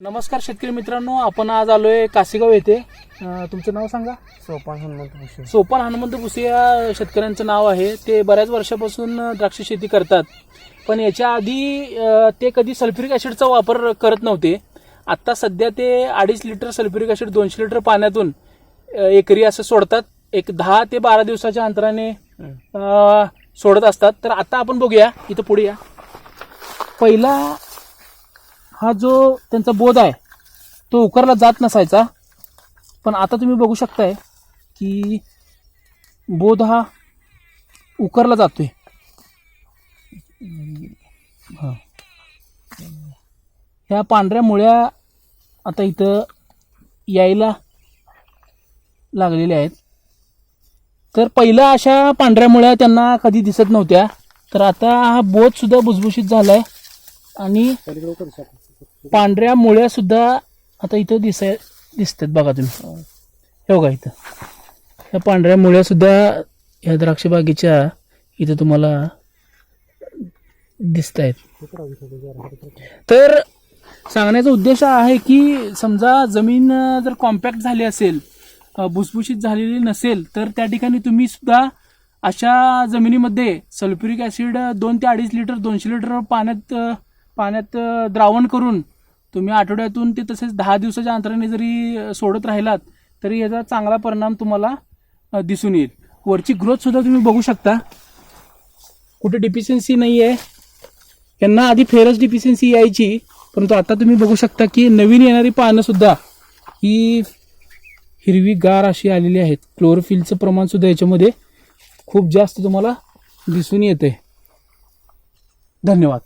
नमस्कार शेतकरी मित्रांनो आपण आज आलोय कासेगाव येथे. अं, तुमचं नाव सांगा? सोपान हनुमंत भुसे. सोपान हनुमंत भुसे या शेतकऱ्यांचं नाव आहे. ते बऱ्याच वर्षापासून द्राक्ष शेती करतात. पण याच्या आधी अं, ते कधी सल्फ्युरिक ॲसिडचा वापर करत नव्हते. आत्ता सध्या ते अडीच लिटर सल्फ्युरिक ॲसिड दोनशे लिटर पाण्यातून अं, एकरी असं सोडतात. एक दहा ते बारा दिवसाच्या अंतराने अं, सोडत असतात. तर आता आपण बघूया इथं पुढे या. पहिला हा जो त्यांचा बोध आहे तो उकरला जात नसायचा. पण आता तुम्ही बघू शकताय की बोध हा उकरला जातोय. हा. ह्या पांढऱ्या मुळ्या आता इथं यायला लागलेल्या आहेत. तर पहिल्या अशा पांढऱ्या मुळ्या त्यांना कधी दिसत नव्हत्या. तर आता हा बोध सुद्धा भुसभुशीत झालाय आणि पांढऱ्या मुळ्या सुद्धा आता इथं दिसाय दिसतात बघा तुम्ही. हे बघा इथं. ह्या पांढऱ्या मुळ्या सुद्धा ह्या द्राक्ष बागेच्या इथं तुम्हाला दिसत आहेत तर सांगण्याचा उद्देश हा आहे की समजा जमीन जर कॉम्पॅक्ट झाली असेल भुसभुशीत झालेली नसेल तर त्या ठिकाणी तुम्ही सुद्धा अशा जमिनीमध्ये सल्फ्युरिक ॲसिड दोन ते अडीच लिटर दोनशे लिटर पाण्यात पाण्यात द्रावण करून तुम्ही आठवड्यातून ते तसेच दहा दिवसाच्या अंतराने जरी सोडत राहिलात तरी याचा चांगला परिणाम तुम्हाला दिसून येईल. वरची ग्रोथसुद्धा तुम्ही बघू शकता. कुठे डिफिशियन्सी नाही आहे यांना आधी फेरस डिफिशियन्सी यायची परंतु आता तुम्ही बघू शकता की नवीन येणारी पानंसुद्धा ही हिरवी गार अशी आलेली आहेत. क्लोरोफिलचं प्रमाणसुद्धा याच्यामध्ये खूप जास्त तुम्हाला दिसून येते धन्यवाद.